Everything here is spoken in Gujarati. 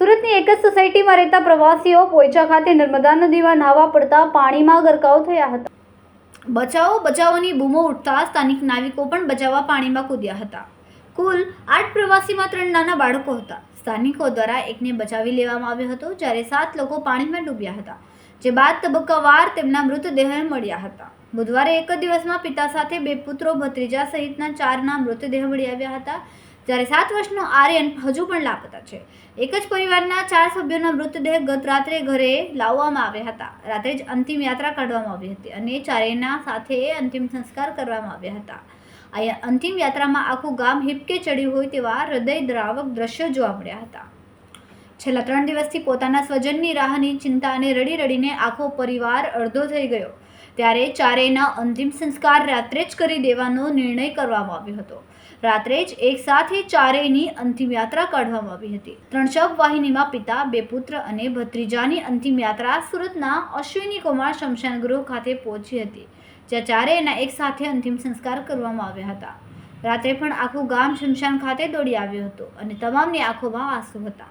સુરતની એક જ સોસાયટીમાં રહેતા પ્રવાસીઓ પોઈચા ખાતે નર્મદા નદીમાં નાહવા પડતા પાણીમાં ગરકાવ થયા હતા. બચાવો, બચાવોની બૂમો ઉઠતા સ્થાનિક નાવિકો પણ બચાવવા પાણીમાં કૂદ્યા હતા. કુલ આઠ પ્રવાસીમાં ત્રણ નાના બાળકો હતા. સ્થાનિકો દ્વારા એકને બચાવી લેવામાં આવ્યો હતો, જ્યારે સાત લોકો પાણીમાં ડૂબ્યા હતા. જે બાદ તબક્કાવાર તેમના મૃતદેહ મળ્યા હતા. બુધવારે એક જ દિવસમાં પિતા સાથે બે પુત્રો ભત્રીજા સહિતના ચારના મૃતદેહ મળી આવ્યા હતા, જ્યારે સાત વર્ષનો આર્યન હજુ પણ લાપતા છે. એક જ પરિવારના ચાર સભ્યોના મૃતદેહ ગત રાત્રે ઘરે લાવવામાં આવ્યા હતા. રાત્રે જ અંતિમ યાત્રા કાઢવામાં આવી હતી અને ચારેયના સાથે અંતિમ સંસ્કાર કરવામાં આવ્યા હતા. આ અંતિમ યાત્રામાં આખું ગામ હિપકે ચડ્યું હોય તેવા હૃદય દ્રાવક દ્રશ્યો જોવા મળ્યા હતા. છેલ્લા ત્રણ દિવસથી પોતાના સ્વજનની રાહની ચિંતા અને રડી રડીને આખો પરિવાર અડધો થઈ ગયો. ત્યારે ચારેયના અંતિમ સંસ્કાર રાત્રે જ કરી દેવાનો નિર્ણય કરવામાં આવ્યો હતો. રાત્રે જ એક સાથે ચારેયની અંતિમ યાત્રા કાઢવામાં આવી હતી. ત્રણ શબ વાહિનીમાં પિતા, બે પુત્ર અને ભત્રીજાની અંતિમ યાત્રા સુરતના અશ્વિની કુમાર શમશાન ગૃહ ખાતે પહોંચી હતી, જ્યાં ચારેયના એક સાથે અંતિમ સંસ્કાર કરવામાં આવ્યા હતા. રાત્રે પણ આખું ગામ શમશાન ખાતે દોડી આવ્યું હતું અને તમામની આંખોમાં આંસુ હતા.